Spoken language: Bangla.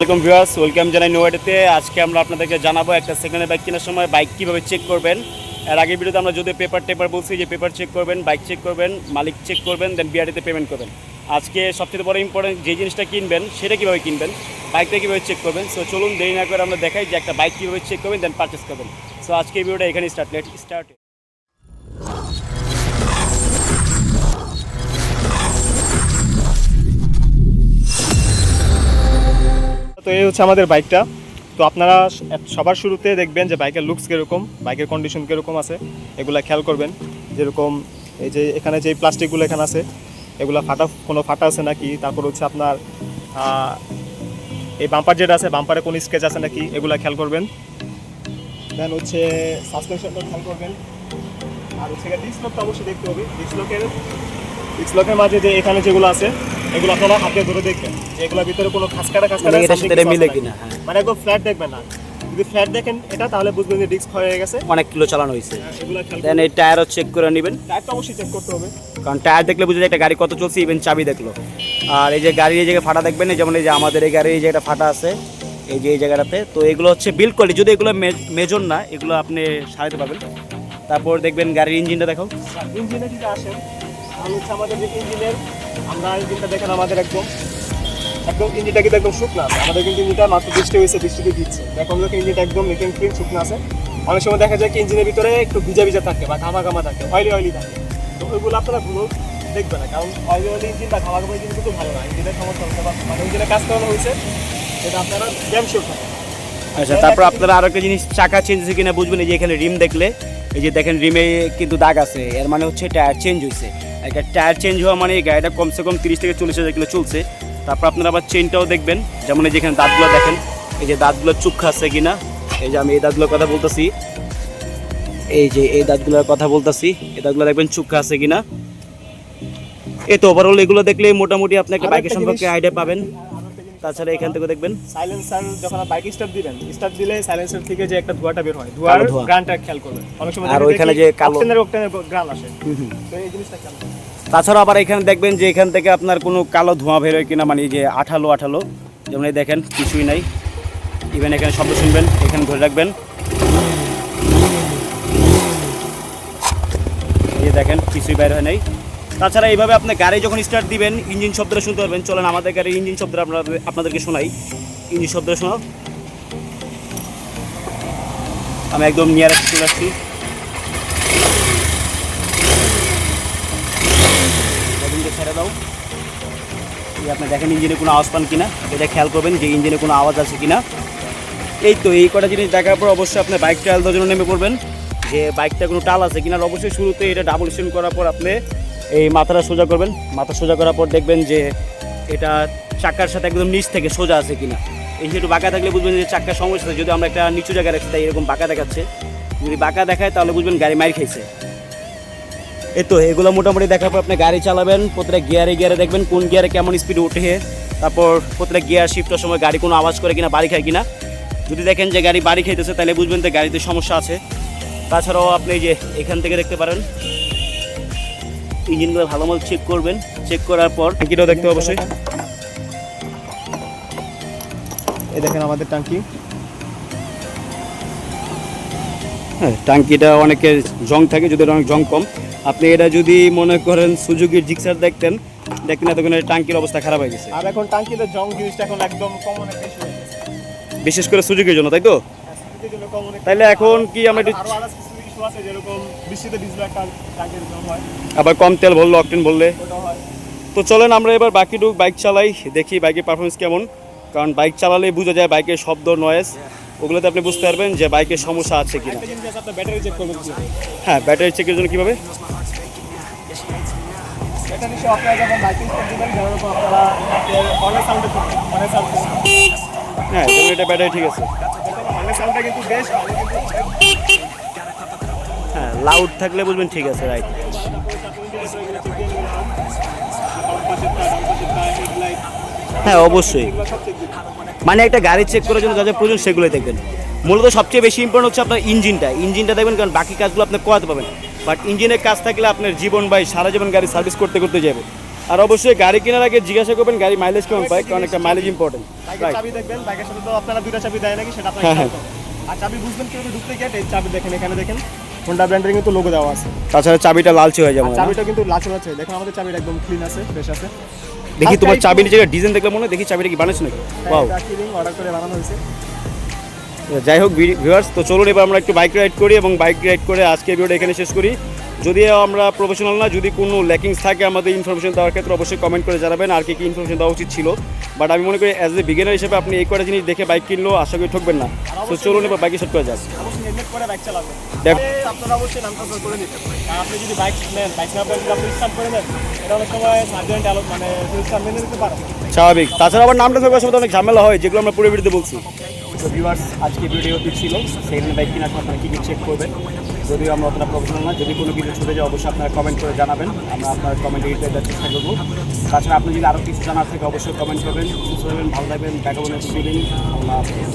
ওয়েলকাম ভিউয়ার্স, ওয়েলকাম জানাই নোয়াডিতে আজকে আমরা আপনাদেরকে জানাব একটা সেকেন্ড বাইক কেনার সময় বাইক কীভাবে চেক করবেন। এর আগের ভিডিওতে আমরা যদি পেপার টেপার বলছি যে পেপার চেক করবেন, বাইক চেক করবেন, মালিক চেক করবেন দেন বিআরটিতে পেমেন্ট করবেন। আজকে সবচেয়ে বড় ইম্পর্টেন্ট যে জিনিসটা কিনবেন, সেটা কীভাবে কিনবেন, বাইকটা কীভাবে চেক করবেন। সো চলুন দেরি না করে আমরা দেখাই যে একটা বাইক কীভাবে চেক করবেন দেন পারচেস করবেন। সো আজকে ভিডিওটা এখানে স্টার্ট লেট স্টার্ট তো এই হচ্ছে আমাদের বাইকটা। তো আপনারা সবার শুরুতে দেখবেন যে বাইকের লুকস কীরকম, বাইকের কন্ডিশন কীরকম আছে, এগুলা খেয়াল করবেন। যেরকম এই যে এখানে যে প্লাস্টিকগুলো এখানে আছে, এগুলা ফাটা, কোনো ফাটা আছে নাকি? তারপর হচ্ছে আপনার এই বাম্পার যেটা আছে বাম্পারে কোনো স্কেচ আছে নাকি? এগুলা খেয়াল করবেন। দেন হচ্ছে সাসপেনশনটা খেয়াল করবেন। আর হচ্ছে ডিসলকটা অবশ্যই দেখতে হবে। ডিসলকের ডিসলকের মাঝে যে এখানে যেগুলো আছে এগুলো আপনারা হাতে ধরে দেখবেন এগুলোর ভিতরে কোনো খাসকাটা খাসকাটা মানে এটার সাথে মিলে কিনা। হ্যাঁ। মানে একদম ফ্ল্যাট দেখবেন না। যদি ফ্ল্যাট দেখেন এটা তাহলে বুঝবেন যে ডিস্ক হয়ে গেছে। অনেক কিলো চালানো হয়েছে। দেন এই টায়ারও চেক করে নেবেন। টায়ারটা অবশ্যই চেক করতে হবে। কারণ টায়ার দেখলে বুঝে যায় একটা গাড়ি কত চলছে ইভেন চাবি দেখল। আর এই যে গাড়ির এই জায়গায় ফাটা দেখবেন এই যেমন এই যে আমাদের এই গাড়ির এই জায়গাটা ফাটা আছে এই যে এই জায়গাটাতে। তো এগুলো হচ্ছে বিল কোয়ালিটি যদি এগুলো মেজর না এগুলো আপনি সারাতে পারবেন। তারপর দেখবেন গাড়ির ইঞ্জিনটা দেখো। ইঞ্জিনে যদি আসেন তাহলে হচ্ছে আমাদের যে ইঞ্জিনের আমরা দেখেন আমাদের একদম একদম ইঞ্জিনটা কিন্তু একদম আমাদের কিন্তু বৃষ্টি হয়েছে, বৃষ্টিতে দিচ্ছে। একদম আছে। অনেক সময় দেখা যায় ইঞ্জিনের ভিতরে একটু ভিজা ভিজা থাকে বা ঘামা থাকে থাকে। তো ওইগুলো আপনারা কারণ বা কিন্তু ভালো মানে হয়েছে এটা আপনারা আচ্ছা তারপর আপনারা আরও একটা জিনিস চাকা চেঞ্জ হয়েছে কিনা বুঝবেন, এই যে এখানে রিম দেখলে, এই যে দেখেন রিমে কিন্তু দাগ আছে, এর মানে হচ্ছে টায়ার চেঞ্জ হয়েছে। একটা টায়ার চেঞ্জ হওয়া মানে এই গাড়িটা কমসে কম তিরিশ থেকে চল্লিশ হাজার কিলো চলছে। তারপর আপনারা আবার চেনটাও দেখবেন যেমন এই যেখানে দাঁতগুলো দেখেন এই যে দাঁতগুলো চুক্ষা আছে কিনা এই যে আমি এই দাঁতগুলোর কথা বলতেছি। এই যে এই দাঁতগুলোর কথা বলতেছি এই দাঁতগুলো দেখবেন চুক্ষা আছে কিনা। এই তো ওভারঅল এগুলো দেখলে মোটামুটি আপনাকে বাইকের সম্পর্কে আইডিয়া পাবেন। তাছাড়া এখান থেকে দেখবেন সাইলেন্সার যখন বাইক স্টার্ট দিবেন স্টার্ট দিলে সাইলেন্সার থেকে যে একটা ধোঁয়াটা বের হয় ধোঁয়ার গ্রানটা খেয়াল করবেন। অনেক সময় আর ওইখানে যে কালো- অক্টেনের অক্টেনের গ্রান আসে। তো এই জিনিসটা খেয়াল তাছাড়া আবার এখানে দেখবেন যে এখান থেকে আপনার কোনো কালো ধোঁয়া বের হয় কিনা মানে যে আঠালো আঠালো যেমন এই দেখেন কিছুই নাই। ইভেন এখানে শব্দ শুনবেন এখানে ধরে রাখবেন। এই দেখেন কিছুই বের হয় নাই। তাছাড়া এইভাবে আপনি গাড়ি যখন স্টার্ট দিবেন ইঞ্জিন শব্দটা শুনতে পারবেন। চলেন, আমাদের গাড়ির ইঞ্জিন আপনাদের, আপনাদেরকে শোনাই। ইঞ্জিন শব্দটা শোনাও। আমি একদম নিয়ারেস্ট চলে আসছি। দাও। আপনি দেখেন ইঞ্জিনে কোনো আওয়াজ পান কিনা? এটা খেয়াল করবেন যে ইঞ্জিনে কোনো আওয়াজ আছে কিনা। এই তো, এই কটা জিনিস দেখার পর অবশ্যই আপনি বাইক ট্রায়াল দেওয়ার জন্য নেমে পড়বেন। যে বাইকটা কোনো টাল আছে কিনা অবশ্যই শুরুতে এটা ডাবল স্টেন করার পর আপনি এই মাথাটা সোজা করবেন। মাথা সোজা করার পর দেখবেন যে এটা চাকার সাথে একদম নিচ থেকে সোজা আছে কিনা। এই একটু বাঁকা থাকলে বুঝবেন যে চাকার সমস্যা যদি আমরা একটা নিচু জায়গায় রাখছি তাই এরকম বাঁকা দেখাচ্ছে। যদি বাঁকা দেখায়, তাহলে বুঝবেন গাড়ি মাইর খাইছে। এই তো, এগুলো মোটামুটি দেখার পর আপনি গাড়ি চালাবেন, প্রত্যেকটা গিয়ারে গিয়ারে দেখবেন কোন গিয়ারে কেমন স্পিড ওঠে। তারপর প্রত্যেকটা গিয়ার শিফটের সময় গাড়ি কোনো আওয়াজ করে কিনা, বাড়ি খায় কিনা। যদি দেখেন যে গাড়ি বাড়ি খাইতেছে, তাহলে বুঝবেন যে গাড়িতে সমস্যা আছে। তাছাড়াও আপনি যে এখান থেকে দেখতে পারেন ইঞ্জিনগুলো ভালো মতো চেক করবেন। চেক করার পর ট্যাঙ্কিটাও দেখতে অবশ্যই। এই দেখেন আমাদের ট্যাঙ্কি। হ্যাঁ টাঙ্কিটা অনেকের জং থাকে যদি অনেক জং কম। আপনি এটা যদি মনে করেন সুজুকির জিক্সার দেখতেন দেখেন এতক্ষণ টাঙ্কির অবস্থা খারাপ হয়ে গেছে। আর এখন ট্যাঙ্কিতে জং জিনিসটা এখন একদম কমন একটা বিশেষ করে সুজুকির জন্য তাই তো? একটা- তাইলে এখন কি আমরা একটু আছে যেরকম বৃষ্টিতে ভিজলে একটা হয়। আবার কম তেল ভরলে অকটেন বললে তো চলেন আমরা এবার বাকিটুক বাইক চালাই দেখি বাইকের পারফরমেন্স কেমন। কারণ বাইক চালালেই বোঝা যায় বাইকের শব্দ নয়েজ ওগুলোতে আপনি বুঝতে পারবেন যে বাইকের সমস্যা আছে কিনা। হ্যাঁ ব্যাটারি চেকের জন্য কীভাবে? হ্যাঁ এটা ব্যাটারি ঠিক আছে। হ্যাঁ লাউড থাকলে বুঝবেন ঠিক আছে রাইট হ্যাঁ অবশ্যই। মানে একটা গাড়ি চেক করার জন্য যা যা প্রয়োজন সেগুলোই দেখবেন। মূলত সবচেয়ে বেশি ইম্পর্টেন্ট হচ্ছে আপনার ইঞ্জিনটা। ইঞ্জিনটা দেখবেন কারণ বাকি কাজগুলো আপনি করাতে পাবেন বাট ইঞ্জিনের কাজ থাকলে আপনার জীবন বাই সারা জীবন গাড়ি সার্ভিস করতে করতে যাবে। আর অবশ্যই গাড়ি কেনার আগে জিজ্ঞাসা করবেন গাড়ি মাইলেজ কেমন পায় কারণ একটা মাইলেজ ইম্পর্টেন্ট চাবি দেখবেন বাইকের সাথে তো আপনারা দুইটা চাবি দেয় নাকি সেটা আপনার হ্যাঁ, আর চাবি বুঝবেন কীভাবে ডুপ্লিকেট এই চাবি দেখেন এখানে দেখেন। হোন্ডা ব্র্যান্ডের কিন্তু লোগো দেওয়া আছে। তাছাড়া চাবিটা লালচে হয়ে যাবে চাবিটা কিন্তু লালচে লালচে। দেখুন আমাদের চাবিটা একদম ক্লিন আছে ফ্রেশ আছে। দেখি তোমার চাবি নিচে ডিজাইন দেখলে মনে দেখি চাবিটা কি বানাইছো নাকি? ওয়াও অর্ডার করে বানানো হয়েছে। যাই হোক ভিউয়ার্স তো চলুন এবার আমরা একটু বাইক রাইড করি এবং বাইক রাইড করে আজকে ভিডিওটা এখানে শেষ করি। যদি আমরা প্রফেশনাল না যদি কোনো ল্যাকিংস থাকে আমাদের ইনফরমেশন দেওয়ার ক্ষেত্রে অবশ্যই কমেন্ট করে জানাবেন আর কি কি ইনফরমেশন দেওয়া উচিত ছিল। বাট আমি মনে করি অ্যাজ এ বিগিনার হিসেবে আপনি এই কটা জিনিস দেখে বাইক কিনলেও আশা করি ঠকবেন না। তো চলুন এবার বাইকে সেট করে আপনারা অবশ্যই নিতে আপনি যদি বাইক নেন বাইক আপনি স্টার্ট করে নেন এটা অনেক সময় মানে মেনে নিতে স্বাভাবিক। তাছাড়া আবার নামটা থাকবে অনেক ঝামেলা হয় যেগুলো আমরা পুরো ভিডিওতে বলছি। তো ভিউয়ার্স আজকে ভিডিও ছিল। সেখানে বাইক কেনার আপনারা কী কী চেক করবেন? যদিও আমরা অতটা প্রফেশনাল না যদি কোনো কিছু ছুটে যায় অবশ্যই আপনারা কমেন্ট করে জানাবেন। আমরা আপনার কমেন্টে এটা দেওয়ার চেষ্টা করব। তাছাড়া আপনি যদি আরও কিছু জানার থাকে অবশ্যই কমেন্ট করবেন। সুস্থ থাকবেন, ভালো থাকবেন দেখাবেন দিন আল্লাহ হাফিজ।